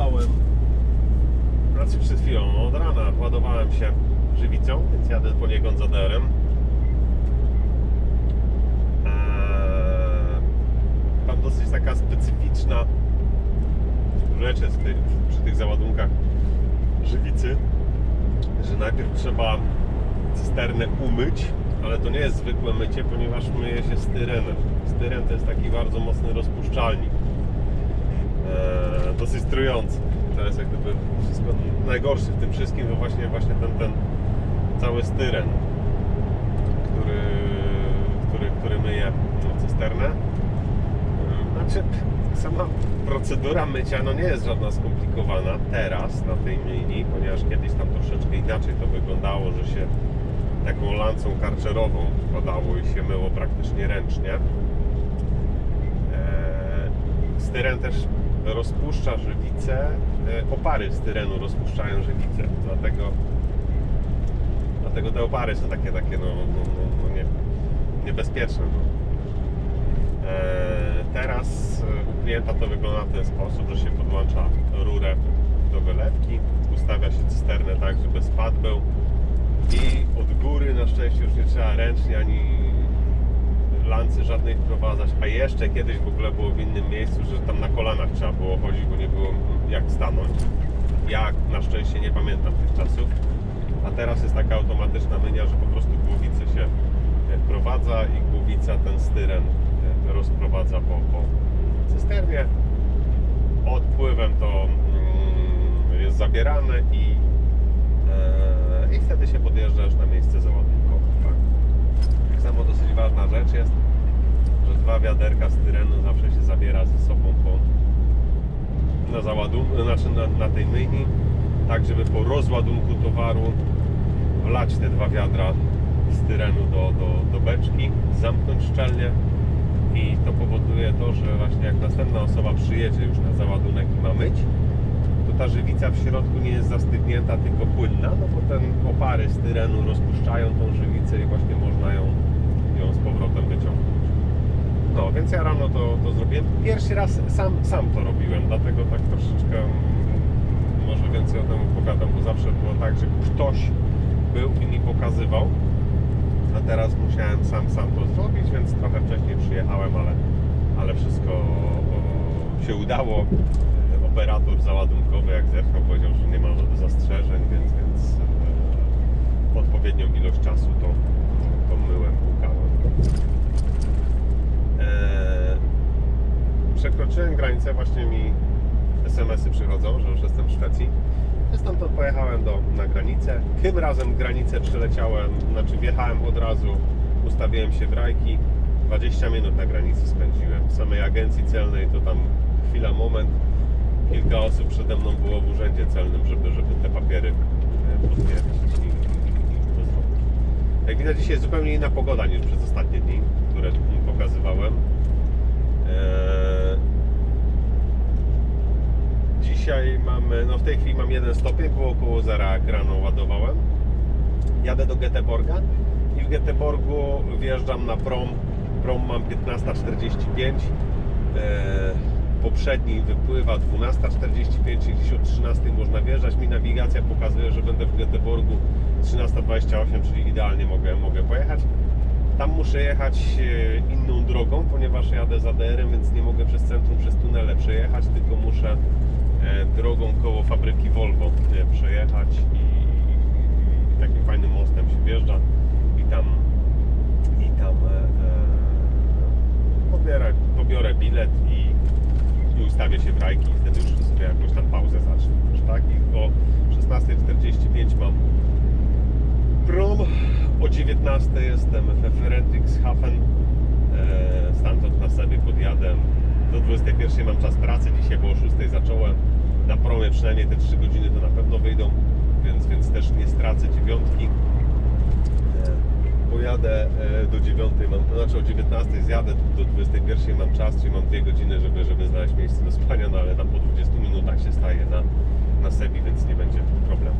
ładowałem, znaczy przed chwilą, no od rana ładowałem się żywicą, więc jadę poniekąd za derem. Eee, Tam dosyć taka specyficzna rzecz jest tych, przy tych załadunkach żywicy, że najpierw trzeba cysternę umyć, ale to nie jest zwykłe mycie, ponieważ myje się styrenem. Styren to jest taki bardzo mocny rozpuszczalnik. Eee, dosyć trujący. To jest jak gdyby wszystko najgorsze w tym wszystkim, to właśnie, właśnie ten, ten cały styren, który, który, który myje cysternę. Eee, Znaczy, sama procedura mycia no nie jest żadna skomplikowana teraz na tej myjni, ponieważ kiedyś tam troszeczkę inaczej to wyglądało, że się taką lancą karczerową wkładało i się myło praktycznie ręcznie. Eee, Styren też rozpuszcza żywicę, e, opary styrenu rozpuszczają żywicę, dlatego, dlatego te opary są takie, takie no, no, no, no nie, niebezpieczne. No. Eee, Teraz e, u klienta to wygląda w ten sposób, że się podłącza rurę do wylewki, ustawia się cysternę tak, żeby spad był i od góry na szczęście już nie trzeba ręcznie ani lancy żadnej wprowadzać, a jeszcze kiedyś w ogóle było w innym miejscu, że tam na kolanach trzeba było chodzić, bo nie było jak stanąć. Ja na szczęście nie pamiętam tych czasów, a teraz jest taka automatyczna mynia, że po prostu głowicę się e, wprowadza i głowica ten styren e, rozprowadza po, po cysternie. Odpływem to mm, jest zabierane i, e, i wtedy się podjeżdża już na miejsce załadunkowe. Samo dosyć ważna rzecz jest, że dwa wiaderka styrenu zawsze się zabiera ze sobą po, na załadunku, znaczy na, na tej myjni, tak żeby po rozładunku towaru wlać te dwa wiadra styrenu do, do, do beczki, zamknąć szczelnie i to powoduje to, że właśnie jak następna osoba przyjedzie już na załadunek i ma myć, to ta żywica w środku nie jest zastygnięta, tylko płynna, no bo ten opary styrenu rozpuszczają tą żywicę i właśnie można ją, ją z powrotem wyciągnąć. No, więc ja rano to, to zrobiłem. Pierwszy raz sam, sam to robiłem, dlatego tak troszeczkę mm, może więcej o tym opowiadam, bo zawsze było tak, że ktoś był i mi pokazywał, a teraz musiałem sam, sam to zrobić, więc trochę wcześniej przyjechałem, ale, ale wszystko się udało. Operator załadunkowy, jak zerknął, powiedział, że nie ma zastrzeżeń, więc, więc e, po odpowiednią ilość czasu to, to myłem, przekroczyłem granicę, właśnie mi SMS-y przychodzą, że już jestem w Szwecji. Stamtąd pojechałem do, na granicę. Tym razem granicę przyleciałem, znaczy wjechałem od razu, ustawiłem się w rajki. 20 minut na granicy spędziłem. W samej agencji celnej to tam chwila, moment. Kilka osób przede mną było w urzędzie celnym, żeby, żeby te papiery e, potwierdzić i, i, i to zrobić. Jak widać dzisiaj jest zupełnie inna pogoda niż przez ostatnie dni, które pokazywałem. Eee, Dzisiaj mamy, no w tej chwili mam jeden stopień, było około zera jak rano ładowałem. Jadę do Göteborga i w Göteborgu wjeżdżam na prom. Prom mam 15.45. Eee, poprzedni wypływa 12.45, czyli gdzieś o 13.00 można wjeżdżać. Mi nawigacja pokazuje, że będę w Göteborgu 13.28, czyli idealnie mogę, mogę pojechać. Tam muszę jechać e, inną drogą, ponieważ jadę za DR-em, więc nie mogę przez centrum, przez tunele przejechać, tylko muszę e, drogą koło fabryki Volvo e, przejechać i, i, i takim fajnym mostem się wjeżdża i tam i tam e, pobierę, pobiorę bilet i, i ustawię się w rajki i wtedy już sobie jakąś tam pauzę zacznę. Tak? I o 16.45 mam prom. O 19 jestem we Frederikshafen. E, Stamtąd na sobie podjadę. Do 21 mam czas pracy. Dzisiaj było o 6 zacząłem. Na promie przynajmniej te 3 godziny to na pewno wyjdą, więc, więc też nie stracę dziewiątki. E, Pojadę e, do 9, mam, znaczy o 19 zjadę, do 21 mam czas, czyli mam 2 godziny, żeby, żeby znaleźć miejsce do spania, no ale tam po 20 minutach się staje na, na sebi, więc nie będzie problemu.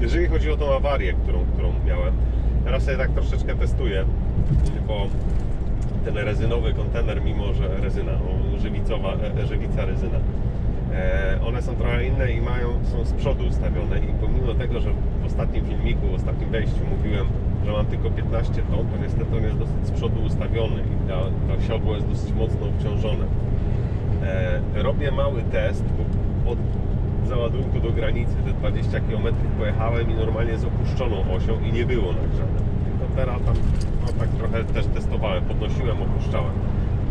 Jeżeli chodzi o tą awarię, którą, którą miałem, teraz sobie tak troszeczkę testuję, bo ten rezynowy kontener, mimo że rezyna, żywicowa, e, żywica rezyna, E, one są trochę inne i mają, są z przodu ustawione i pomimo tego, że w ostatnim filmiku, w ostatnim wejściu mówiłem, że mam tylko 15 ton, to niestety on jest dosyć z przodu ustawiony i ta, to siodło jest dosyć mocno obciążone. E, robię mały test, bo od załadunku do granicy te 20 km pojechałem i normalnie z opuszczoną osią i nie było nagrzane. Tylko teraz tam no, tak trochę też testowałem, podnosiłem, opuszczałem.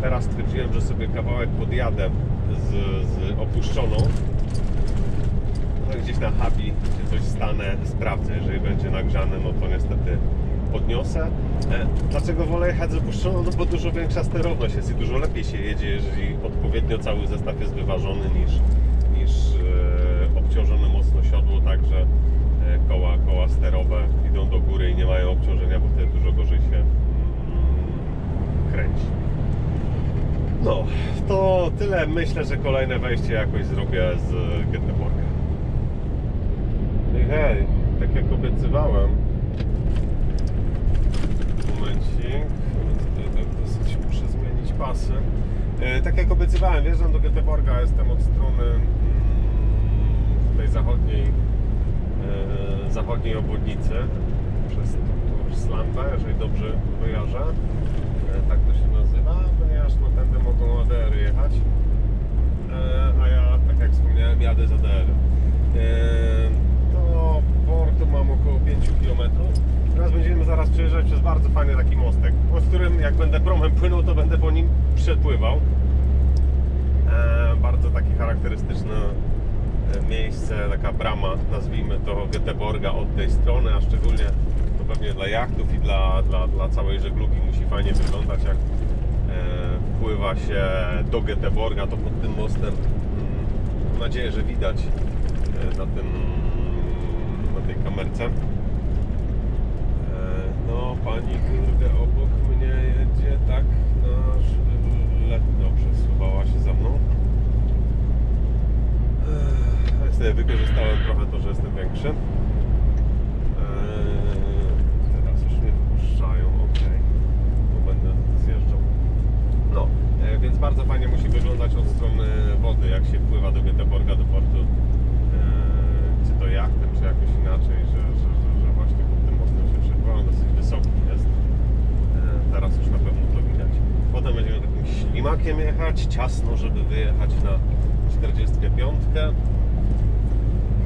Teraz stwierdziłem, że sobie kawałek podjadę z, z opuszczoną. No gdzieś na hubi się coś stanę, sprawdzę, jeżeli będzie nagrzane, no to niestety podniosę. E, Dlaczego wolę jechać z opuszczoną? No bo dużo większa sterowność jest i dużo lepiej się jedzie, jeżeli odpowiednio cały zestaw jest wyważony niż, niż e, obciążone mocno siodło, tak że e, koła, koła sterowe idą do góry i nie mają obciążenia, bo wtedy dużo gorzej się mm, kręci. No, to tyle. Myślę, że kolejne wejście jakoś zrobię z Göteborga. Hej, hej, tak jak obiecywałem. Momencik. Tutaj tak dosyć muszę zmienić pasy. E, tak jak obiecywałem, wjeżdżam do Göteborga, jestem od strony mm, tej zachodniej e, zachodniej obwodnicy przez Slampa, jeżeli dobrze kojarzę. E, tak to się nazywa, ponieważ no tędy mogą ADR jechać. A ja, tak jak wspomniałem, jadę z ADR. Do portu mam około 5 km. Teraz będziemy zaraz przejeżdżać przez bardzo fajny taki mostek, po którym jak będę promem płynął, to będę po nim przepływał. E, bardzo takie charakterystyczne e, miejsce, taka brama, nazwijmy to Göteborga od tej strony, a szczególnie to pewnie dla jachtów i dla, dla, dla całej żeglugi musi fajnie wyglądać, jak e, wpływa się do Göteborga, to pod tym mostem. mm, Mam nadzieję, że widać e, na tym, na tej kamerce. No, pani kurde obok mnie jedzie tak na letno przesuwała się za mną. Sobie wykorzystałem trochę to, że jestem większy. Eee, Teraz już mnie wpuszczają, ok. Bo będę zjeżdżał. No, e, więc bardzo fajnie musi wyglądać od strony wody, jak się wpływa do Göteborga, do portu. Eee, Czy to jachtem, czy jakoś inaczej, że, że, że, że właśnie pod tym mostem się przepływa. On dosyć wysoki jest. Eee, Teraz już na pewno to widać. Potem będziemy takim ślimakiem jechać, ciasno, żeby wyjechać na 45.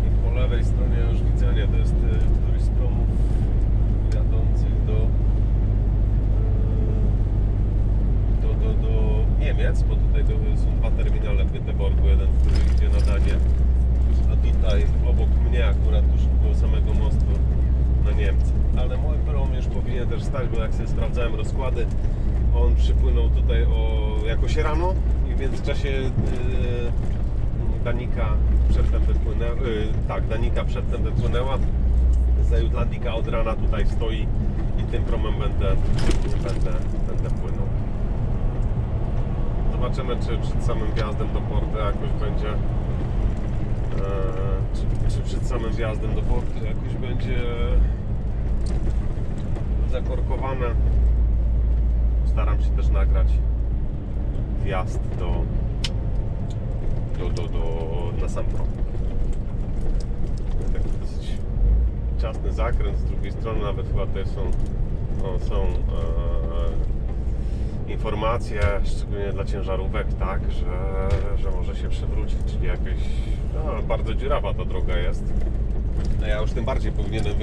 I po lewej stronie już widzenie, to jest y, któryś z promów jadących do, y, do, do, do Niemiec, bo tutaj są dwa terminale w Göteborgu, jeden, który idzie na Danię, a tutaj obok mnie akurat tuż koło samego mostu na Niemcy. Ale mój prom już powinien też stać, bo jak sobie sprawdzałem rozkłady, on przypłynął tutaj o jakoś rano i w międzyczasie yy, Danika przedtem wypłynęła, yy, tak, Danika przedtem wypłynęła z Jutlandika od rana tutaj stoi i tym promem będę, będę, będę płynął. Zobaczymy, czy przed samym wjazdem do portu jakoś będzie e, czy, czy przed samym wjazdem do portu jakoś będzie zakorkowane. Staram się też nagrać wjazd do, do, do, do na sam prom. Tak dosyć ciasny zakręt, z drugiej strony nawet chyba tutaj są, no, są e, informacje, szczególnie dla ciężarówek, tak, że, że może się przewrócić, czyli jakieś no, bardzo dziurawa ta droga jest. A ja już tym bardziej powinienem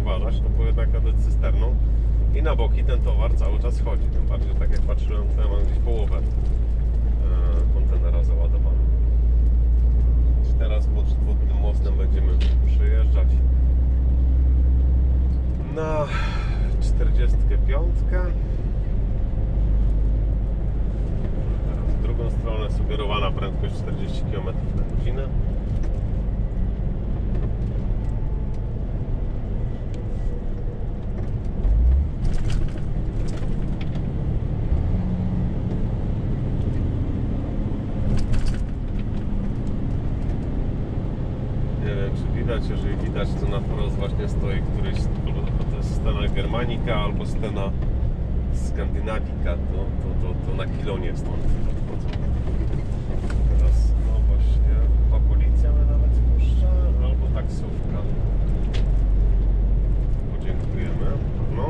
uważać, no bo jednak jadę cysterną i na boki ten towar cały czas chodzi. Tym bardziej tak jak patrzyłem, to ja mam gdzieś połowę e, kontenera załadowaną. Teraz pod, tym mostem będziemy przejeżdżać na 45. Teraz w drugą stronę sugerowana prędkość 40 km na godzinę. chwilą nie jest. Teraz, no właśnie, chyba policja mnie nawet puszcza, albo taksówka. Podziękujemy. No.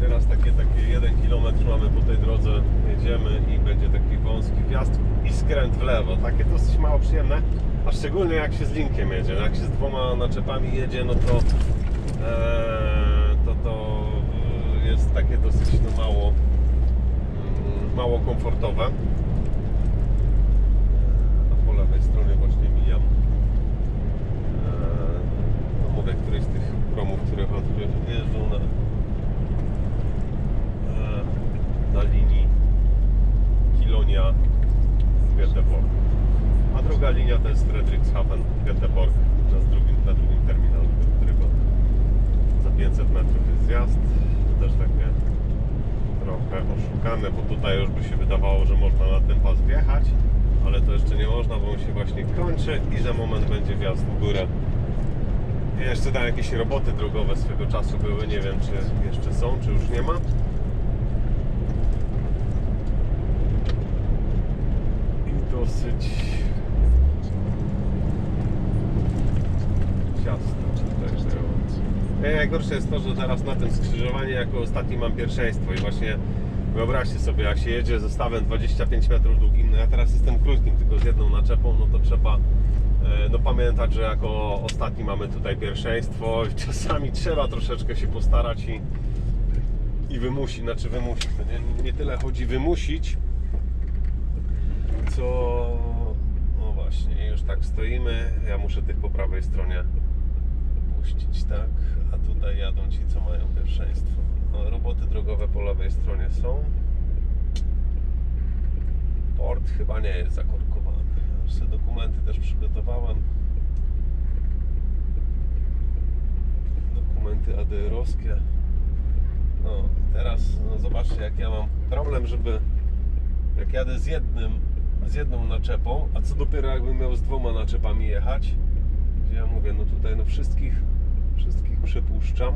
Teraz takie, takie 1 km mamy po tej drodze, jedziemy i będzie taki wąski wjazd i skręt w lewo. Takie dosyć mało przyjemne, a szczególnie jak się z linkiem jedzie. No jak się z dwoma naczepami jedzie, no to, ee, to, to e, jest takie dosyć no, mało mało komfortowe. A po lewej stronie właśnie mijam no mówię, któryś z tych promów, które jeżdżą na, e, na linii Kilonia Göteborg. A druga linia to jest Fredrikshafen Göteborg, na drugim, na drugim terminalu, którego za 500 metrów jest zjazd. Też takie trochę oszukane, bo tutaj już by się wydawało, że można na ten pas wjechać, ale to jeszcze nie można, bo on się właśnie kończy i za moment będzie wjazd w górę. Jeszcze tam jakieś roboty drogowe swego czasu były, nie wiem czy jeszcze są, czy już nie ma. I dosyć ciasno tutaj było. I Najgorsze jest to, że teraz na tym skrzyżowaniu jako ostatni mam pierwszeństwo i właśnie wyobraźcie sobie, jak się jedzie zestawem 25 metrów długim, no ja teraz jestem krótkim, tylko z jedną naczepą, no to trzeba e, no pamiętać, że jako ostatni mamy tutaj pierwszeństwo i czasami trzeba troszeczkę się postarać i, i wymusić, znaczy wymusić, nie, nie tyle chodzi wymusić, co no właśnie, już tak stoimy, ja muszę tych po prawej stronie puścić, tak, a tutaj jadą ci, co mają pierwszeństwo. No, roboty drogowe po lewej stronie są. Port chyba nie jest zakorkowany. Już sobie dokumenty też przygotowałem. Dokumenty ADR-owskie. No, teraz no, zobaczcie jak ja mam problem, żeby jak jadę z jednym, z jedną naczepą, a co dopiero jakbym miał z dwoma naczepami jechać, ja mówię, no tutaj no wszystkich, wszystkich przepuszczam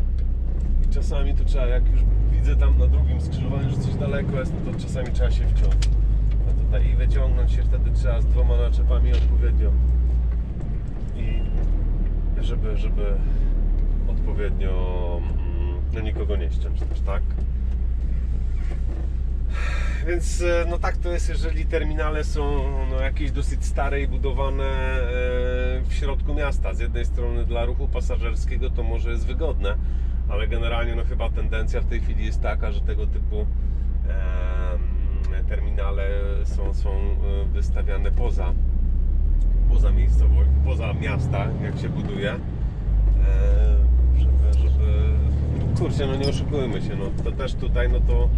i czasami to trzeba, jak już widzę tam na drugim skrzyżowaniu, że coś daleko jest, no to czasami trzeba się wciąć. A tutaj i wyciągnąć się wtedy trzeba z dwoma naczepami odpowiednio i żeby, żeby odpowiednio mm, no nikogo nie ściąć też, tak? Więc e, no tak to jest, jeżeli terminale są no, jakieś dosyć stare i budowane e, w środku miasta. Z jednej strony dla ruchu pasażerskiego to może jest wygodne, ale generalnie no chyba tendencja w tej chwili jest taka, że tego typu terminale są, są e, wystawiane poza, poza miejscowość, poza miasta, jak się buduje. E, żeby, żeby kurczę, no nie oszukujmy się, no to też tutaj no to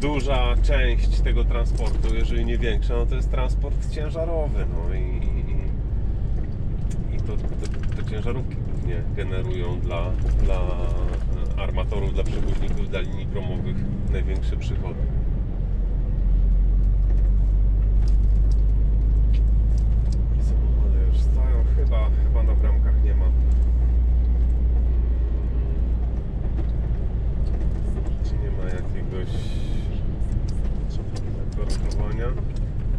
duża część tego transportu, jeżeli nie większa, no to jest transport ciężarowy, no i to, to, te ciężarówki głównie generują dla, dla armatorów, dla przewoźników, dla linii promowych największe przychody. Samochody już stoją, chyba, chyba na bramkach nie ma. Nie ma jakiegoś zakorkowania.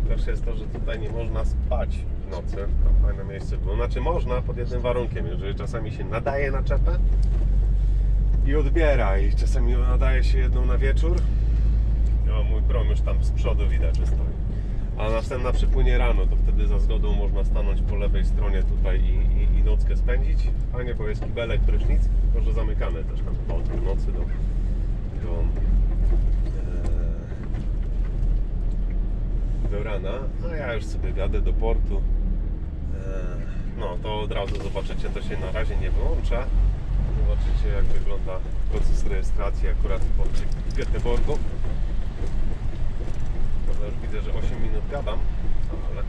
Też jest to, że tutaj nie można spać w nocy. To fajne miejsce było. Znaczy można pod jednym warunkiem, jeżeli czasami się nadaje na czepę i odbiera i czasami nadaje się jedną na wieczór. O, mój prom już tam z przodu widać, że stoi. A następna przypłynie rano, to wtedy za zgodą można stanąć po lewej stronie tutaj i, i, i nockę spędzić. Fajnie, bo jest kibelek, prysznic, tylko że zamykane też tam po nocy do, do, e, do rana. A ja już sobie jadę do portu. E, no to od razu zobaczycie, to się na razie nie wyłącza. Zobaczycie jak wygląda proces rejestracji akurat w porcie Göteborgu. Prawda, już widzę, że 8 minut gadam, ale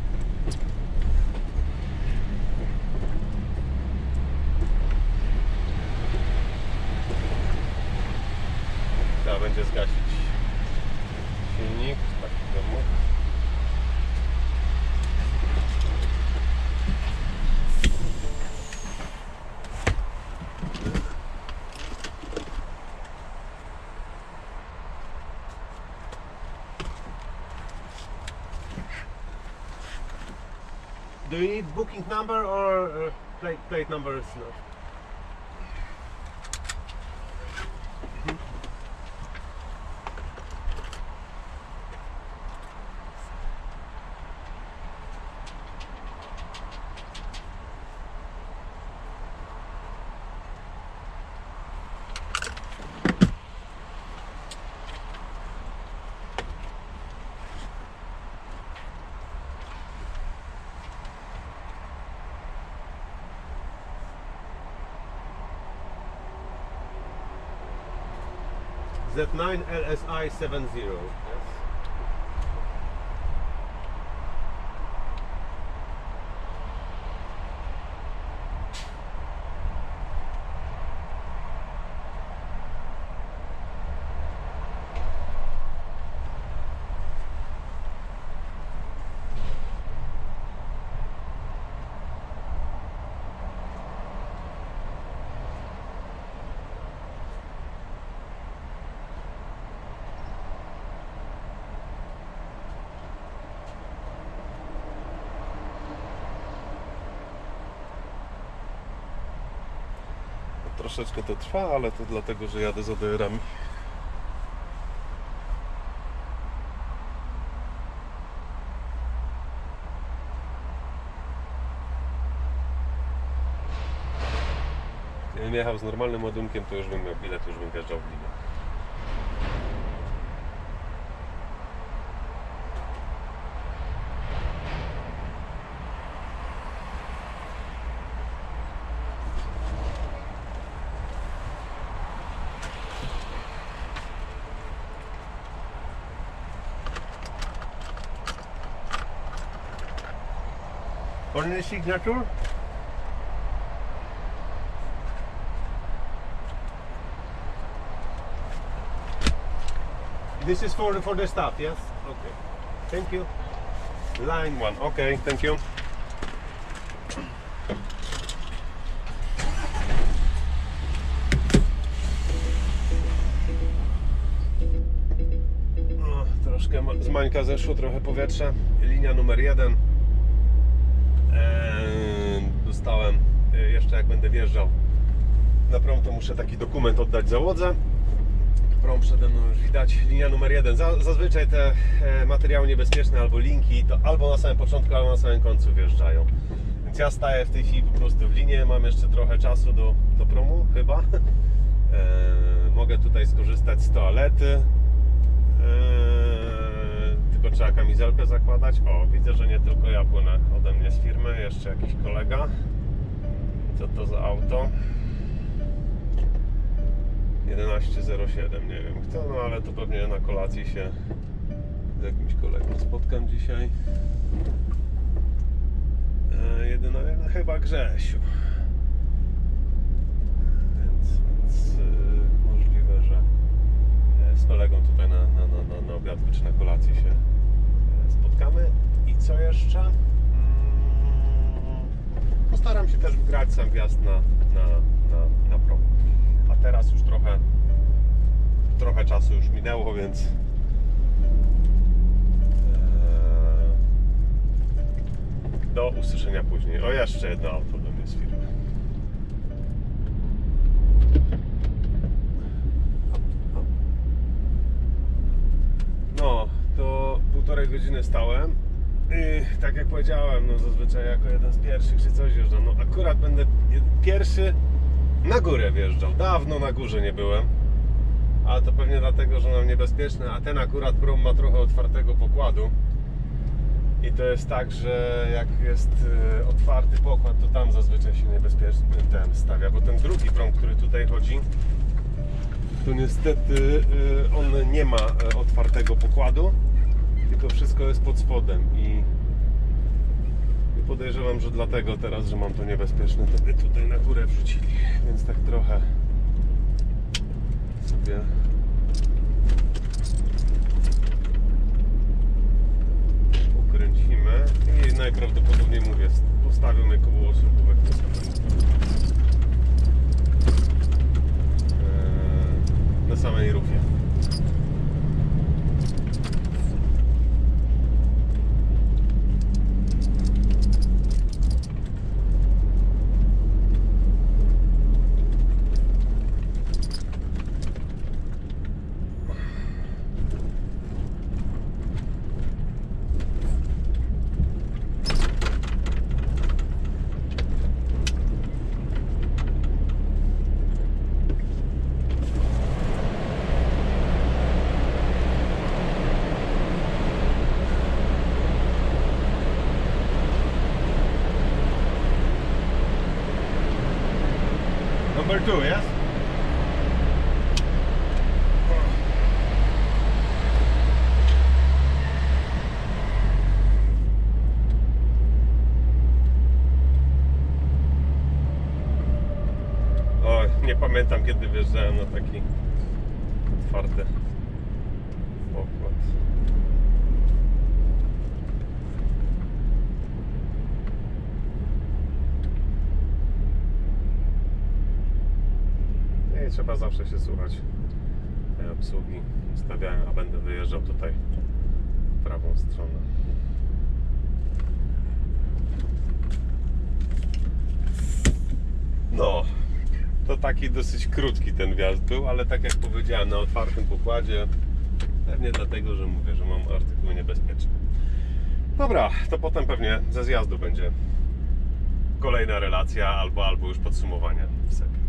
trzeba będzie zgasić Do you need booking number or uh, plate plate number Z9LSI70. Troszeczkę to trwa, ale to dlatego, że jadę z ODR-ami. Gdybym jechał z normalnym ładunkiem, to już bym miał bilet, już bym wjeżdżał w linię. Only signature? This is for for the staff, yes? Okay. Thank you. Line one. Okay, thank you. Troszkę z Mańka zeszło trochę powietrza. Linia numer jeden. Dostałem e, jeszcze jak będę wjeżdżał na prom, to muszę taki dokument oddać załodze. Prom przede mną już widać. Linia numer jeden. Za, zazwyczaj te e, materiały niebezpieczne albo linki to albo na samym początku, albo na samym końcu wjeżdżają. Więc ja staję w tej chwili po prostu w linie. Mam jeszcze trochę czasu do, do promu, chyba. E, mogę tutaj skorzystać z toalety. Tylko trzeba kamizelkę zakładać. O, widzę, że nie tylko ja płynę ode mnie z firmy, jeszcze jakiś kolega. Co to za auto? 1107, nie wiem kto, no ale to pewnie na kolacji się z jakimś kolegą spotkam dzisiaj. E, jedyna, no, chyba Grzesiu. Więc, więc e, możliwe, że e, z kolegą tutaj na, na, na, na, na obiadku czy na kolacji się spotkamy. I co jeszcze? Mm, Postaram się też wgrać sam wjazd na, na, na, na prom. A teraz już trochę trochę czasu już minęło, więc eee, do usłyszenia później. O, jeszcze jedno auto do mnie z firmy. No, to półtorej godziny stałem. I tak jak powiedziałem, no zazwyczaj jako jeden z pierwszych czy coś wjeżdżam. No akurat będę pierwszy na górę wjeżdżał. Dawno na górze nie byłem. Ale to pewnie dlatego, że nam niebezpieczne, a ten akurat prom ma trochę otwartego pokładu. I to jest tak, że jak jest e, otwarty pokład, to tam zazwyczaj się niebezpieczny ten stawia, bo ten drugi prom, który tutaj chodzi, to niestety e, on nie ma e, otwartego pokładu, tylko wszystko jest pod spodem i podejrzewam, że dlatego teraz, że mam to niebezpieczne, to tutaj na górę wrzucili, więc tak trochę sobie ukręcimy i najprawdopodobniej mówię, postawią mnie koło słupówek to sobie. Eee, na samej rufie. number two, yes? O, nie pamiętam kiedy wjeżdżałem na taki otwarty pokład. Trzeba zawsze się słuchać tej obsługi. Stawiałem, a będę wyjeżdżał tutaj w prawą stronę. No, to taki dosyć krótki ten wjazd był, ale tak jak powiedziałem, na otwartym pokładzie. Pewnie dlatego, że mówię, że mam artykuły niebezpieczne. Dobra, to potem pewnie ze zjazdu będzie kolejna relacja albo, albo już podsumowanie w serii.